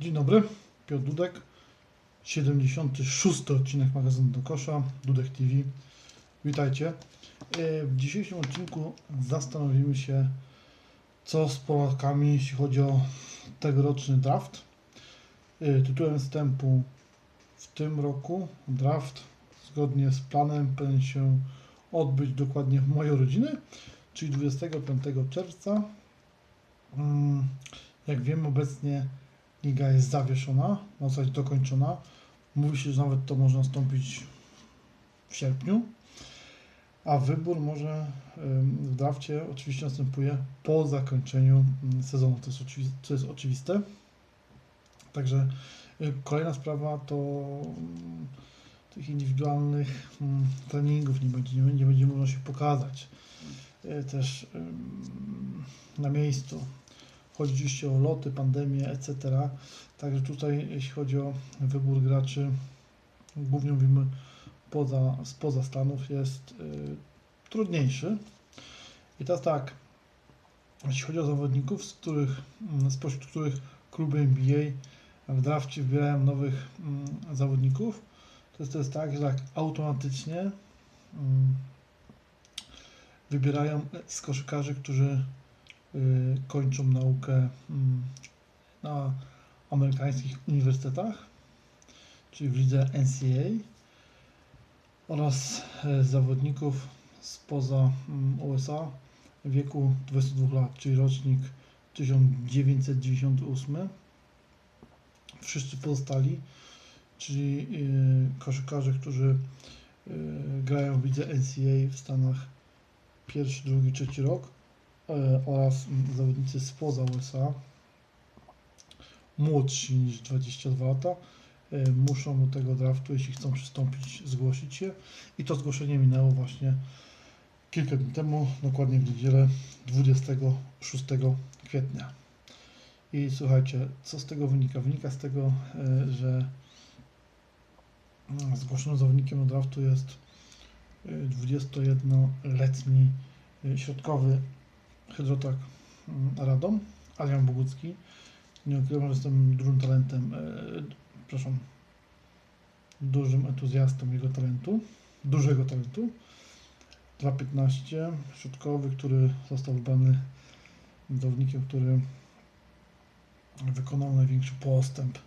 Dzień dobry, Piotr Dudek, 76. odcinek magazynu do kosza, Dudek TV. Witajcie. E, W dzisiejszym odcinku zastanowimy się, co z Polakami, jeśli chodzi o tegoroczny draft. E, Tytułem wstępu w tym roku draft zgodnie z planem powinien się odbyć dokładnie w mojej rodziny, czyli 25 czerwca. Mm, Jak wiem, obecnie liga jest zawieszona, ma zostać dokończona. Mówi się, że nawet to może nastąpić w sierpniu, a wybór może w drafcie oczywiście następuje po zakończeniu ym, sezonu. To jest, to jest oczywiste. Także y, kolejna sprawa to ym, tych indywidualnych ym, treningów nie będzie, nie będzie, można się pokazać. Y, Też na miejscu. Chodzi oczywiście o loty, pandemię, etc. Także tutaj, jeśli chodzi o wybór graczy, głównie mówimy poza, spoza Stanów, jest y, trudniejszy. I teraz tak, jeśli chodzi o zawodników, z których, mm, spośród których kluby NBA w drafcie wybierają nowych mm, zawodników, to jest, to jest tak, że tak automatycznie mm, wybierają z koszykarzy, którzy kończą naukę mm, na amerykańskich uniwersytetach, czyli w lidze NCAA oraz e, zawodników spoza USA w wieku 22 lat, czyli rocznik 1998. Wszyscy pozostali, czyli y, koszykarze, którzy y, grają w lidze NCAA w Stanach pierwszy, drugi, trzeci rok oraz mm, zawodnicy spoza USA młodsi niż 22 lata e, muszą do tego draftu, jeśli chcą przystąpić, zgłosić się i to zgłoszenie minęło właśnie kilka dni temu, dokładnie w niedzielę 26 kwietnia. I słuchajcie, co z tego wynika? Wynika z tego, e, że mm, zgłoszonym zawodnikiem do draftu jest e, 21-letni e, środkowy hydrotak mm, Radom, Adrian Bogucki. Nie ukrywam, że jestem dużym talentem, e, przepraszam, dużym entuzjastą jego talentu, dużego talentu. 2.15, środkowy, który został wybrany zawodnikiem, który wykonał największy postęp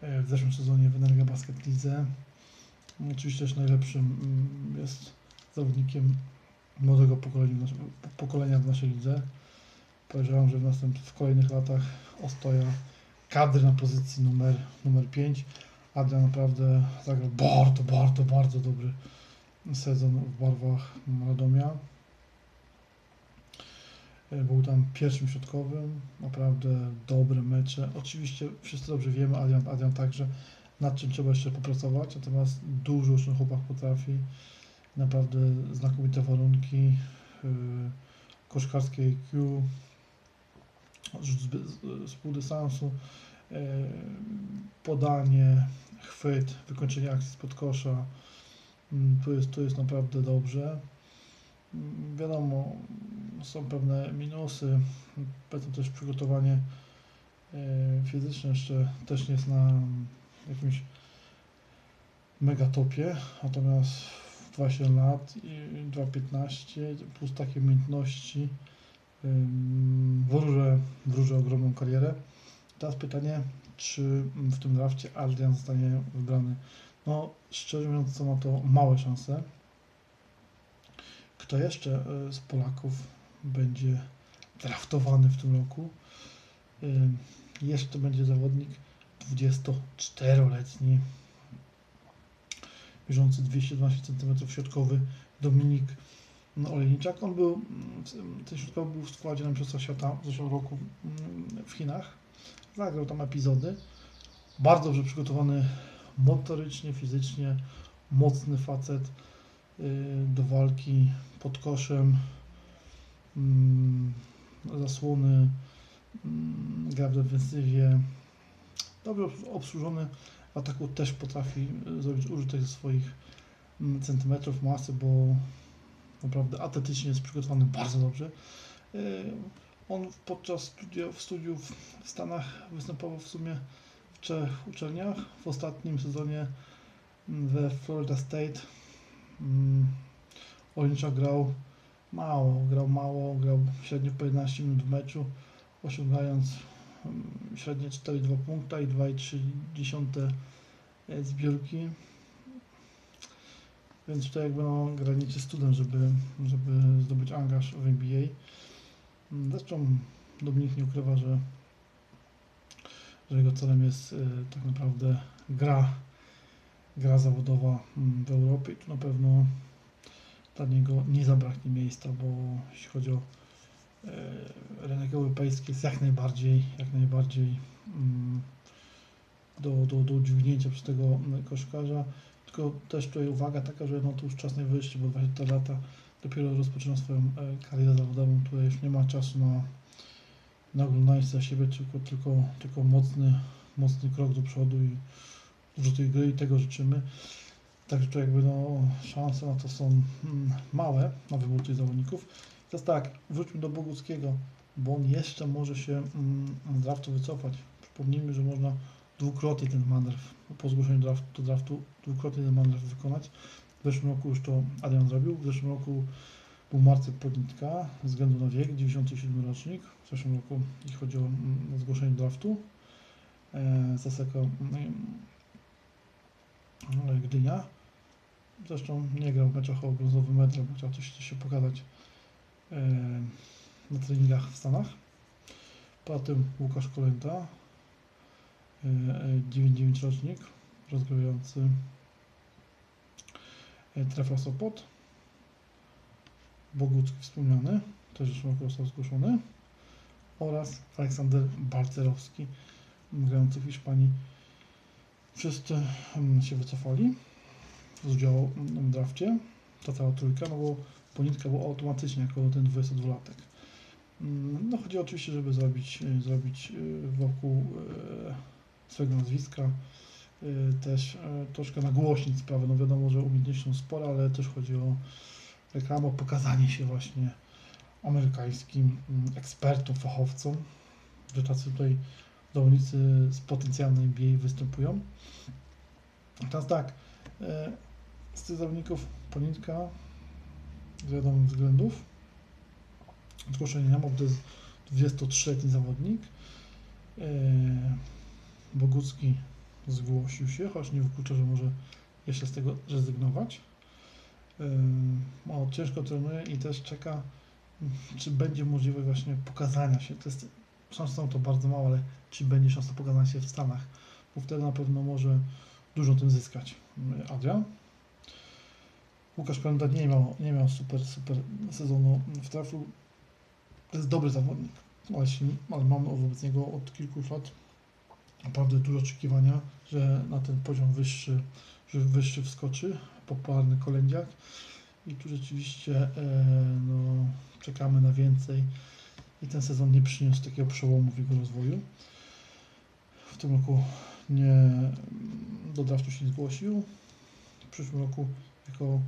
e, w zeszłym sezonie w Energia Basket Lidze. Oczywiście też najlepszym mm, jest zawodnikiem młodego pokolenia, w naszym- pokolenia w naszej lidze. Podejrzewam, że w, następ, w kolejnych latach ostoja kadry na pozycji numer, numer 5. Adrian naprawdę zagrał bardzo, bardzo, bardzo dobry sezon w barwach Radomia. E, Był tam pierwszym środkowym, naprawdę dobre mecze. Oczywiście wszyscy dobrze wiemy, Adrian, Adrian także, nad czym trzeba jeszcze popracować, natomiast dużo już ten chłopak potrafi. Naprawdę znakomite warunki, yy, koszkarskie IQ, z, dystansu, yy, podanie, chwyt, wykończenie akcji spod kosza. Mm, Tu jest, tu jest naprawdę dobrze. Mm, Wiadomo, są pewne minusy. Powiedzmy też przygotowanie yy, fizyczne jeszcze też nie jest na jakimś mega topie, natomiast w 27 lat i 2.15 plus takie umiejętności wróżę, wróżę ogromną karierę. Teraz pytanie, czy w tym drafcie Adrian zostanie wybrany? No, szczerze mówiąc, to ma to małe szanse. Kto jeszcze y, z Polaków będzie draftowany w tym roku? Jeszcze będzie zawodnik 24-letni, mierzący 212 cm środkowy Dominik Olejniczak. On był, mm, ten środkowy był w składzie na Świata w zeszłym roku mm, w Chinach. Zagrał tam epizody. Bardzo dobrze przygotowany motorycznie, fizycznie, mocny facet y, do walki pod koszem, mm, zasłony, mm, gra w defensywie. Dobrze obsłużony ataku też potrafi y, zrobić użytek ze swoich mm, centymetrów masy, bo naprawdę atletycznie jest przygotowany bardzo dobrze. Y, On podczas studiów, studiów w Stanach występował w sumie trzech uczelniach. W ostatnim sezonie mm, we Florida State mm, Olincza grał mało, grał mało, grał średnio po 11 minut w meczu, osiągając średnie 4,2 punkta i 2,3 e, zbiórki. Więc tutaj jakby no, graniczy student, żeby, żeby zdobyć angaż w NBA. Mm, Zresztą Dominik nie ukrywa, że, że jego celem jest y, tak naprawdę gra, gra zawodowa mm, w Europie tu na pewno dla niego nie zabraknie miejsca, bo jeśli chodzi o rynek europejski jest jak najbardziej, jak najbardziej mm, do, do, do udźwignięcia przez tego mm, koszykarza. Tylko też tutaj uwaga taka, że no to już czas najwyższy, bo 20 lata dopiero rozpoczyna swoją e, karierę zawodową, tutaj już nie ma czasu na, na oglądanie za siebie, tylko, tylko, tylko mocny, mocny krok do przodu i dużo tej gry i tego życzymy. Także tu jakby no, szanse na to są mm, małe na wybór tych zawodników. Teraz tak, wróćmy do Boguckiego, bo on jeszcze może się mm, z draftu wycofać. Przypomnijmy, że można dwukrotnie ten manewr po zgłoszeniu draftu, do draftu dwukrotnie ten manewr wykonać. W zeszłym roku już to Adrian zrobił. W zeszłym roku był Marcel Podnitka ze względu na wiek, 97 rocznik. W zeszłym roku, jeśli chodzi o mm, zgłoszenie draftu. E, Zaseka mm, e, Gdynia. Zresztą nie grał w meczach o brązowy metr, bo chciał coś, się pokazać na treningach w Stanach. Potem Łukasz Kolenda, e, e, 99 rocznik, rozgrywający e, Trefla Sopot. Bogucki wspomniany, też został zgłoszony. Oraz Aleksander Balcerowski, grający w Hiszpanii. Wszyscy mm, się wycofali z udziału w drafcie. Ta cała trójka, no bo Ponitka był automatycznie jako ten 22-latek. Mm, No chodzi oczywiście, żeby zrobić, e, zrobić e, wokół e, swojego nazwiska też troszkę nagłośnić sprawę. No wiadomo, że umiejętności są spore, ale też chodzi o reklamę, o pokazanie się właśnie amerykańskim mm, ekspertom, fachowcom, że tacy tutaj zawodnicy z potencjalnej NBA występują. Teraz tak, z tych zawodników Ponitka z wiadomych względów zgłoszenia nie ma, bo to jest 23-letni zawodnik. E, Bogucki zgłosił się, choć nie wyklucza, że może jeszcze z tego rezygnować. E, No, ciężko trenuje i też czeka, czy będzie możliwe właśnie pokazania się. To jest, są to bardzo małe, ale czy będzie szansa pokazania się w Stanach, bo wtedy na pewno może dużo tym zyskać. E, Adrian. Łukasz Kolenda nie miał, nie miał super, super sezonu w trafiu. To jest dobry zawodnik, ale, ale mam wobec niego od kilku lat naprawdę duże oczekiwania, że na ten poziom wyższy, że wyższy wskoczy, popularny kolędziak. I tu rzeczywiście e, no, czekamy na więcej i ten sezon nie przyniósł takiego przełomu w jego rozwoju. W tym roku nie do draftu się nie zgłosił. W przyszłym roku jako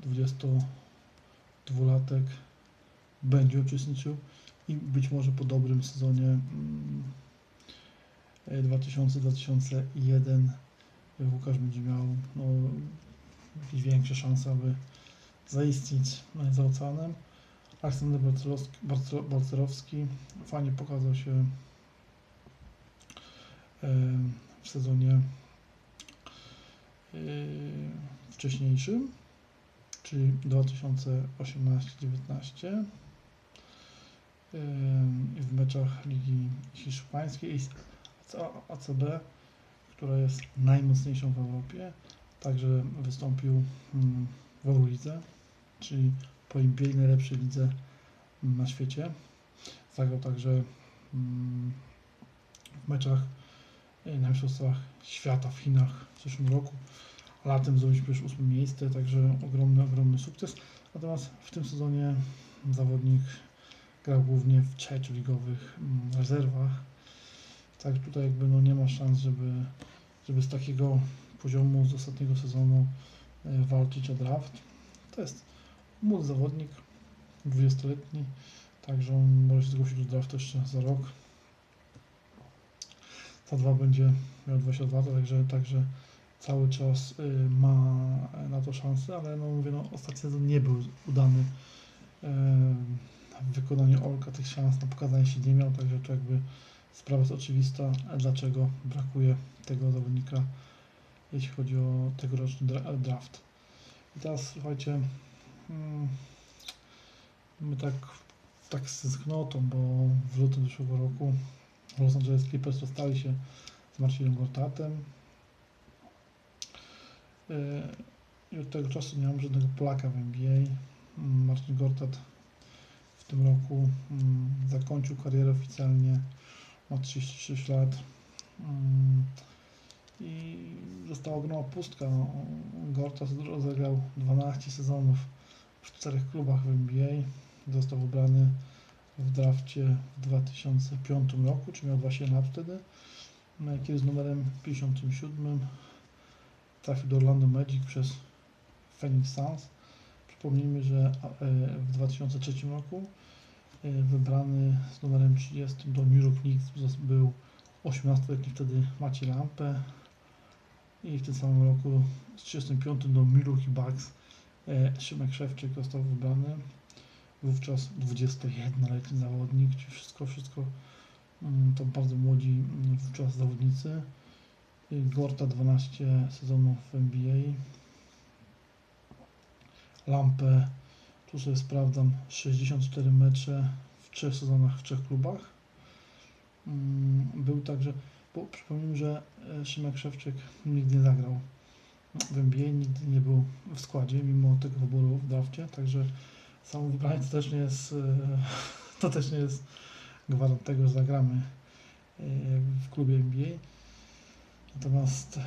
22-latek będzie uczestniczył i być może po dobrym sezonie mm, e, 2000-2001 Łukasz będzie miał no, jakieś większe szanse, aby zaistnieć za oceanem. Aleksander Balcerowski, Balcer- Balcerowski fajnie pokazał się w sezonie wcześniejszym, czyli 2018-19 e, i w meczach Ligi Hiszpańskiej ACB, która jest najmocniejszą w Europie. Także wystąpił mm, w Eurolidze, czyli po NBA najlepszej lidze na świecie. Zagrał także w meczach na Mistrzostwach Świata w Chinach w zeszłym roku. Latem zrobiliśmy już ósme miejsce, także ogromny, ogromny sukces. Natomiast w tym sezonie zawodnik grał głównie w trzecioligowych mm, rezerwach. Tak tutaj jakby no nie ma szans, żeby, żeby z takiego poziomu z ostatniego sezonu e, walczyć o draft. To jest młody zawodnik, 20-letni, także on może się zgłosić do draftu jeszcze za rok. Za dwa będzie miał 22 lata, także, także cały czas y, ma na to szansę, ale no mówię, no, ostatni sezon nie był udany. Yy, w wykonaniu Olka tych szans na pokazanie się nie miał, także to jakby sprawa jest oczywista, dlaczego brakuje tego zawodnika, jeśli chodzi o tegoroczny dra- draft. I teraz słuchajcie, mm, my tak, tak z tęsknotą, bo w lutym zeszłego roku Los Angeles Clippers rozstali się z Marcinem Gortatem. Yy, I od tego czasu nie mam żadnego Polaka w NBA. Mm, Marcin Gortat w tym roku mm, zakończył karierę oficjalnie, ma 36 lat mm, i została ogromna pustka. No, Gortat rozegrał 12 sezonów w czterech klubach w NBA. Został wybrany w drafcie w 2005 roku, czy miał 27 lat wtedy, no, kiedy z numerem 57 trafił do Orlando Magic przez Phoenix Suns. Przypomnijmy, że e, w 2003 roku e, wybrany z numerem 30 do New York Knicks był 18-letni wtedy Maciej Lampę i w tym samym roku z 35 do Milwaukee Bucks e, Szymek Szewczyk został wybrany. Wówczas 21-letni zawodnik, czyli wszystko, wszystko mm, to bardzo młodzi mm, wówczas zawodnicy. Gorta 12 sezonów w NBA. Lampę, tu sobie sprawdzam, 64 mecze w trzech sezonach w trzech klubach. Mm, Był także, bo przypomnijmy, że e, Szymek Szewczyk nigdy nie zagrał w NBA, nigdy nie był w składzie, mimo tego wyboru w drafcie, także samo wybranie to też nie jest, e, to też nie jest gwarant tego, że zagramy e, w klubie NBA. Natomiast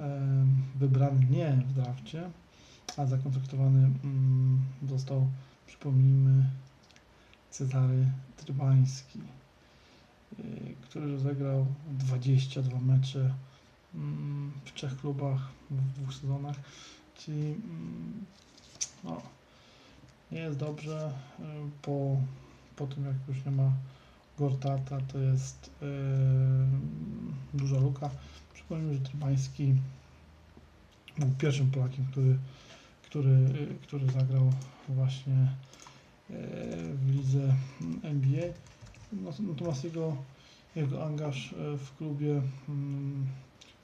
e, wybrany nie w drafcie, a zakontraktowany mm, został, przypomnijmy, Cezary Trybański, y, który rozegrał 22 mecze mm, w trzech klubach w dwóch sezonach, czyli mm, no, nie jest dobrze. y, Po, po tym, jak już nie ma Gortata, to jest y, duża luka. Przypomnijmy, że Trybański był pierwszym Polakiem, który, który, który zagrał właśnie y, w lidze NBA. Nas- Natomiast jego, jego angaż y, w klubie mm,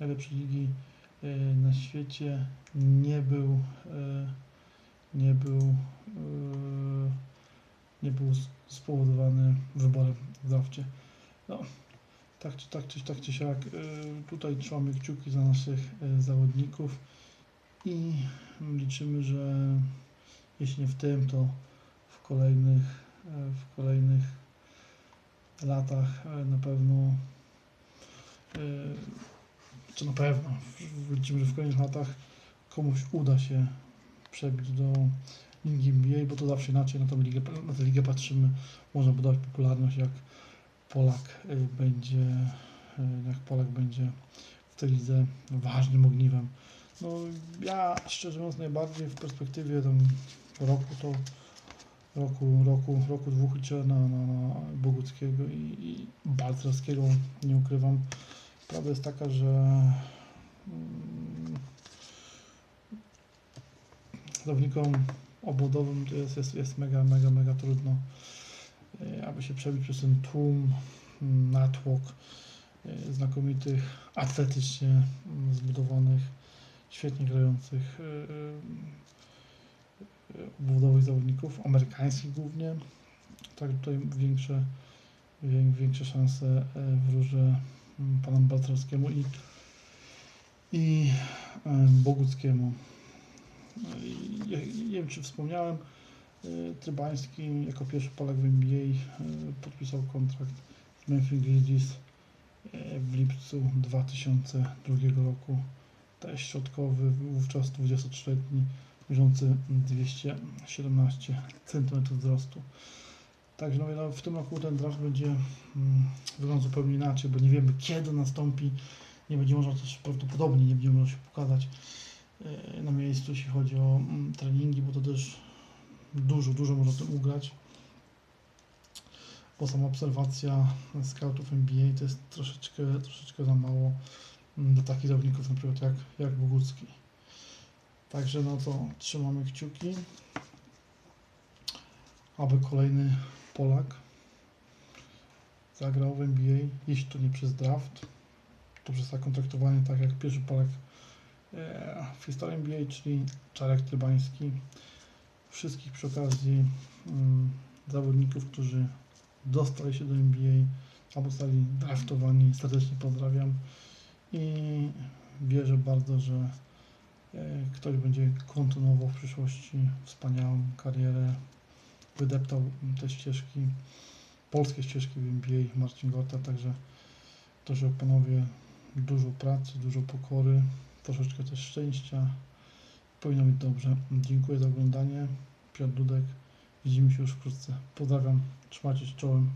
najlepszej ligi na świecie nie był nie był y, nie był spowodowany wyborem w drafcie. No, tak czy tak, czy, tak czy siak, y, tutaj trzymamy kciuki za naszych y, zawodników i liczymy, że jeśli nie w tym, to w kolejnych, e, w kolejnych latach e, na pewno, e, czy na pewno, liczymy, że w kolejnych latach komuś uda się przebić do ligi NBA, bo to zawsze inaczej na tę ligę, na tę ligę patrzymy, można budować popularność, jak Polak e, będzie, e, jak Polak będzie w tej lidze ważnym ogniwem. No ja szczerze mówiąc najbardziej w perspektywie tam roku to roku, roku, roku dwóch liczę na, na, na Boguckiego i, i Balcerskiego, nie ukrywam. Prawda jest taka, że zawodnikom obwodowym to jest, jest, jest mega, mega, mega trudno, e, aby się przebić przez ten tłum, natłok e, znakomitych, atletycznie zbudowanych świetnie grających yy, obwodowych zawodników, amerykańskich głównie. Tak tutaj większe, wię- większe szanse wróżę mm, panu Balcerowskiemu i, i Boguckiemu. No Nie wiem, czy wspomniałem, yy, Trybański jako pierwszy Polak w NBA yy, podpisał kontrakt z Memphis Grizzlies yy, w lipcu 2002 roku. Też środkowy, wówczas 23-letni, mierzący 217 cm wzrostu. Także no, no, w tym roku ten draft będzie mm, wyglądał zupełnie inaczej, bo nie wiemy kiedy nastąpi, nie będzie można też prawdopodobnie nie będzie można się pokazać na miejscu, jeśli chodzi o mm, treningi, bo to też dużo, dużo można tym ugrać. bo sama obserwacja scoutów NBA to jest troszeczkę, troszeczkę za mało mm, do takich zawodników na przykład jak, jak Bogucki. Także no to trzymamy kciuki, aby kolejny Polak zagrał w NBA, jeśli to nie przez draft, to przez zakontraktowanie, tak jak pierwszy Polak e, w historii NBA, czyli Czarek Trybański. Wszystkich przy okazji mm, zawodników, którzy dostali się do NBA albo zostali draftowani, serdecznie pozdrawiam i wierzę bardzo, że e, ktoś będzie kontynuował w przyszłości wspaniałą karierę, wydeptał te ścieżki, polskie ścieżki w NBA, Marcin Gorta, także to, że panowie dużo pracy, dużo pokory, troszeczkę też szczęścia, powinno być dobrze. Dziękuję za oglądanie, Piotr Dudek, widzimy się już wkrótce. Pozdrawiam, trzymajcie się czołem.